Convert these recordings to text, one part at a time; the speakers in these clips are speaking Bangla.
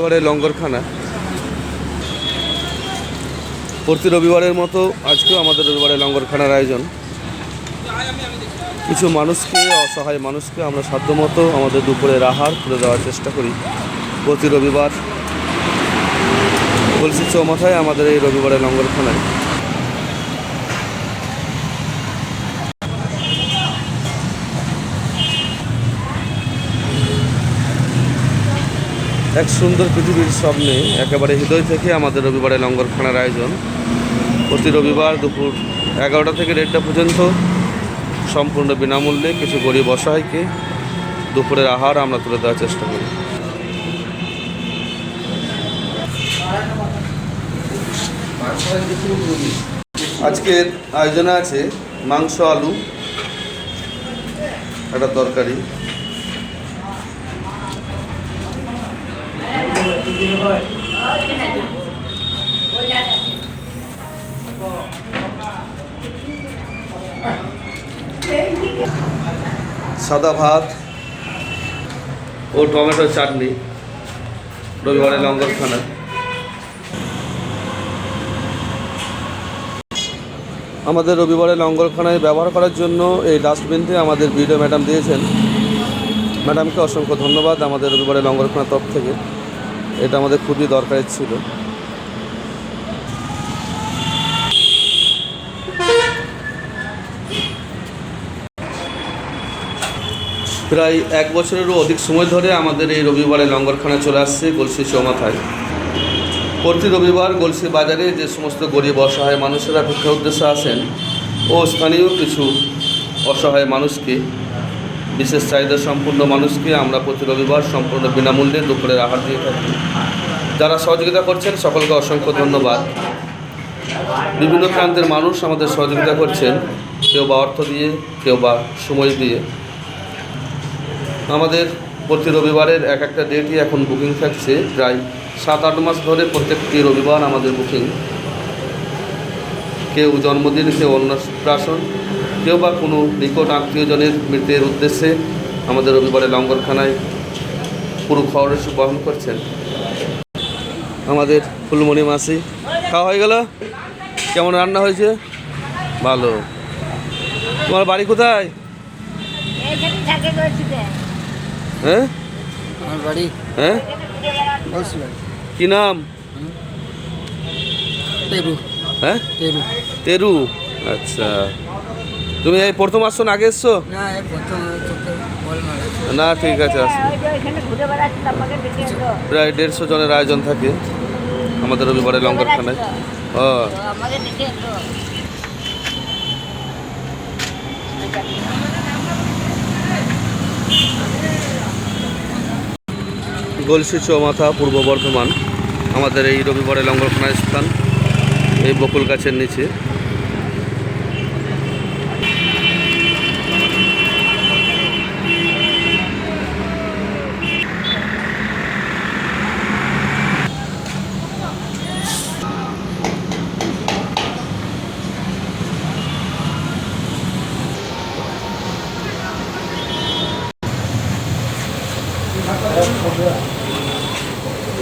রবিবারে লঙ্গরখানা। প্রতি রবিবারের মতো আজকেও আমাদের রবিবারে লঙ্গরখানার আয়োজন। কিছু মানুষকে, অসহায় মানুষকে আমরা সাধ্যমতো আমাদের দুপুরের আহার তুলে দেওয়ার চেষ্টা করি প্রতি রবিবার। বলছি চৌমাথায় আমাদের এই রবিবারে লঙ্গরখানায়। এক সুন্দর পৃথিবীর স্বপ্নে একেবারে হৃদয় থেকে আমাদের রবিবারে লঙ্গরখানার আয়োজন। প্রতি রবিবার দুপুর এগারোটা থেকে দেড়টা পর্যন্ত সম্পূর্ণ বিনামূল্যে কিছু গরিব অসহায়কে দুপুরের আহার আমরা তুলে দেওয়ার চেষ্টা করি। আজকের আয়োজনে আছে মাংস, আলু, একটা তরকারি। সাদা ভাত ও টমেটো চাটনি রবিবারে লঙ্গরখানা আমাদের রবিবারে লঙ্গরখানায় ব্যবহার করার জন্য এই ডাস্টবিনটি আমাদের ভিডিও ম্যাডাম দিয়েছেন। ম্যাডামকে অসংখ্য ধন্যবাদ আমাদের রবিবারে লঙ্গরখানার তরফ থেকে। এটা আমাদের খুবই দরকারের ছিল। প্রায় এক বছরেরও অধিক সময় ধরে আমাদের এই রবিবারে লঙ্গরখানা চলে আসছে গলসি চৌমাথায়। প্রতি রবিবার গলসি বাজারে যে সমস্ত গরিব অসহায় মানুষেরা ভিক্ষা উদ্দেশ্যে আসেন, ও স্থানীয় কিছু অসহায় মানুষকে বিশেষ চাহিদা সম্পূর্ণ মানুষকে আমরা প্রতি রবিবার সম্পূর্ণ বিনামূল্যে দুপুরের আহার দিয়ে থাকি। যারা সহযোগিতা করছেন, সকলকে অসংখ্য ধন্যবাদ। বিভিন্ন প্রান্তের মানুষ আমাদের সহযোগিতা করছেন, কেউ বা অর্থ দিয়ে, কেউ বা সময় দিয়ে। আমাদের প্রতি রবিবারের এক একটা ডেটই এখন বুকিং থাকছে, প্রায় সাত আট মাস ধরে প্রত্যেকটি রবিবার আমাদের বুকিং। কেউ জন্মদিন, কেউ অন্য অন্নপ্রাশন কেউ বা কোনো নিকট আত্মীয়জনের মৃতের উদ্দেশ্যে আমাদের রবিবারে লঙ্গরখানায় পুরো খরচ বহন করছেন। আমাদের ফুলমণি মাসি খাওয়া হয়ে গেল? কেমন রান্না হয়েছে? ভালো। তোমার বাড়ি কোথায়? হ্যাঁ? বাড়ি। হ্যাঁ? কি নাম? হ্যাঁ? তেরু। আচ্ছা। তুমি এই প্রথম আসছো না আগে এসছো? না ঠিক আছে আসো। প্রায় দেড়শো জনের আয়োজন থাকে আমাদের রবিবারে লঙ্গরখানায়। ও। গলসি চৌমাথা পূর্ব বর্ধমান আমাদের এই রবিবারে লঙ্গরখানার স্থান এই বকুল গাছের নিচে।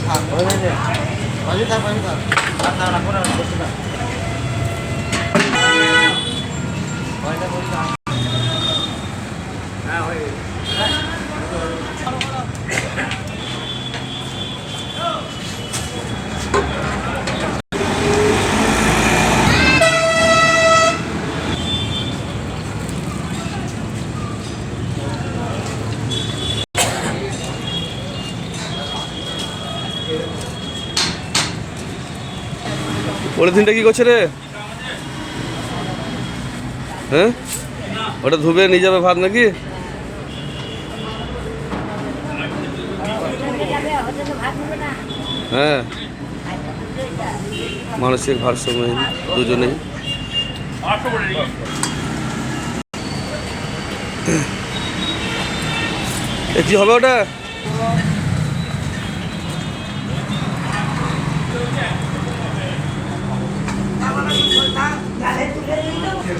থাক পলিথিনটা কি করছে রে? হ্যাঁ? ওটা ধুবে, নিয়ে যাবে ভাত নাকি? হ্যাঁ। মানসিক ভারসাম্যহীন দুজনেই। কি হবে ওটা? தலை துளிர்ந்து